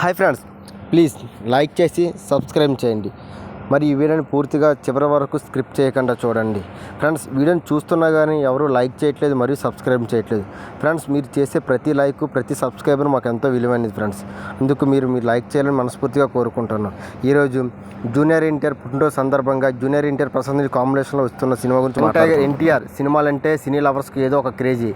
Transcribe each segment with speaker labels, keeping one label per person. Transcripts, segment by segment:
Speaker 1: Hi friends please like చేసి subscribe చేయండి. మరి ఈ వీడియోని పూర్తిగా చివరి వరకు స్క్రిప్ట్ చేయకుండా చూడండి. ఫ్రెండ్స్ వీడియోని చూస్తున్నా కానీ ఎవరు లైక్ చేయట్లేదు మరియు సబ్స్క్రైబ్ చేయట్లేదు. ఫ్రెండ్స్ మీరు చేసే ప్రతి లైక్ ప్రతి సబ్స్క్రైబర్ మాకు ఎంతో విలువైనది ఫ్రెండ్స్. అందుకు మీరు మీరు లైక్ చేయాలని మనస్ఫూర్తిగా కోరుకుంటున్నాను. ఈరోజు జూనియర్ ఎన్టీఆర్ పుట్టినరోజు సందర్భంగా జూనియర్ ఎన్టీఆర్ ప్రశాంత్ కాంబినేషన్లో వస్తున్న సినిమా గురించి ఎన్టీఆర్ సినిమాలంటే సినీ లవర్స్కి ఏదో ఒక క్రేజీ.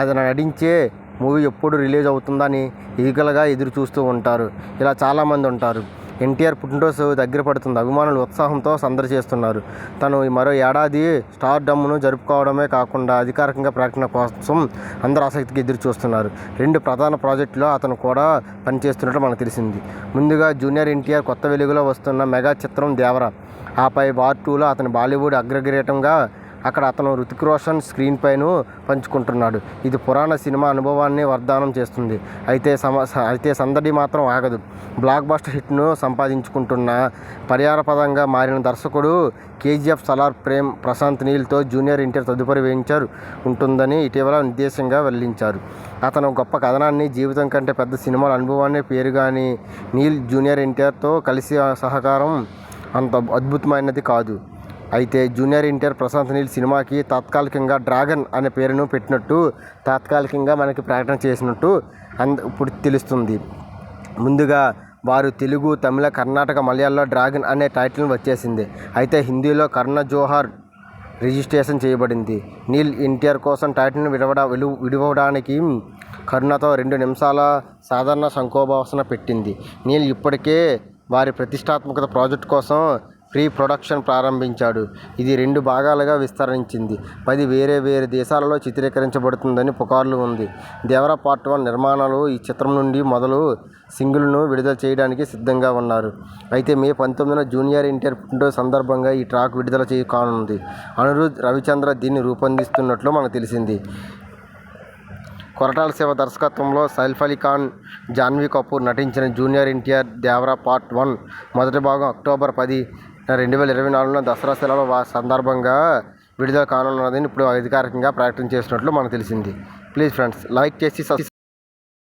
Speaker 1: అది నటించే మూవీ ఎప్పుడు రిలీజ్ అవుతుందని ఈగలుగా ఎదురు చూస్తూ ఉంటారు. ఇలా చాలామంది ఉంటారు. ఎన్టీఆర్ పుట్టినరోజు దగ్గర పడుతుంది. అభిమానులు ఉత్సాహంతో సందడి చేస్తున్నారు. తను మరో ఏడాది స్టార్ డమ్ను జరుపుకోవడమే కాకుండా అధికారికంగా ప్రకటన కోసం అందరూ ఆసక్తికి ఎదురు చూస్తున్నారు. రెండు ప్రధాన ప్రాజెక్టులో అతను కూడా పనిచేస్తున్నట్లు మనకు తెలిసింది. ముందుగా జూనియర్ ఎన్టీఆర్ కొత్త వెలుగులో వస్తున్న మెగా చిత్రం దేవర. ఆపై వార్ టూలో అతని బాలీవుడ్ అగ్రగిరీటంగా అక్కడ అతను రుతిక్ రోషన్ స్క్రీన్ పైన పంచుకుంటున్నాడు. ఇది పురాణ సినిమా అనుభవాన్ని వర్ధానం చేస్తుంది. అయితే సమ అయితే సందడి మాత్రం ఆగదు. బ్లాక్ బస్టర్ హిట్ను సంపాదించుకుంటున్న పర్యారపదంగా మారిన దర్శకుడు కేజీఎఫ్ సలార్ ప్రేమ్ ప్రశాంత్ నీల్తో జూనియర్ ఎన్టీఆర్ తదుపరి వేయించారు ఉంటుందని ఇటీవల నిర్దేశంగా వెల్లించారు అతను గొప్ప కథనాన్ని జీవితం కంటే పెద్ద సినిమాల అనుభవాన్ని పేరు కానీ నీల్ జూనియర్ ఎన్టీఆర్తో కలిసి సహకారం అంత అద్భుతమైనది కాదు. అయితే జూనియర్ ఎన్టీఆర్ ప్రశాంత్ నీల్ సినిమాకి తాత్కాలికంగా డ్రాగన్ అనే పేరును పెట్టినట్టు తాత్కాలికంగా మనకి ప్రకటన చేసినట్టు అంద ఇప్పుడు తెలుస్తుంది. ముందుగా వారు తెలుగు తమిళ కర్ణాటక మలయాళంలో డ్రాగన్ అనే టైటిల్ వచ్చేసింది. అయితే హిందీలో కర్ణ జోహార్ రిజిస్ట్రేషన్ చేయబడింది. నీల్ ఎన్టీఆర్ కోసం టైటిల్ను విడవడా విలు విడవడానికి కరుణతో రెండు నిమిషాల సాధారణ సంకోభాసన పెట్టింది. నీల్ ఇప్పటికే వారి ప్రతిష్టాత్మక ప్రాజెక్ట్ కోసం ప్రీ ప్రొడక్షన్ ప్రారంభించాడు. ఇది రెండు భాగాలుగా విస్తరించింది. పది వేరే వేరే దేశాలలో చిత్రీకరించబడుతుందని పుకార్లు ఉంది. దేవర పార్ట్ వన్ నిర్మాణాలు ఈ చిత్రం నుండి మొదలు సింగిల్ను విడుదల చేయడానికి సిద్ధంగా ఉన్నారు. అయితే మే పంతొమ్మిదిన జూనియర్ ఎన్టీఆర్ సందర్భంగా ఈ ట్రాక్ విడుదల చేయ కానుంది. అనిరుద్ రవిచంద్ర దీన్ని రూపొందిస్తున్నట్లు మనకు తెలిసింది. కొరటాల శివ దర్శకత్వంలో సైఫ్ అలీ ఖాన్ జాన్వీ కపూర్ నటించిన junior NTR Devara part one మొదటి భాగం అక్టోబర్ పది రెండు వేల ఇరవై నాలుగులో దసరా సెలవుల వా- సందర్భంగా విడుదల కానున్నదని ఇప్పుడు అధికారికంగా ప్రకటన చేసినట్లు మనకు తెలిసింది. ప్లీజ్ ఫ్రెండ్స్ లైక్ చేసి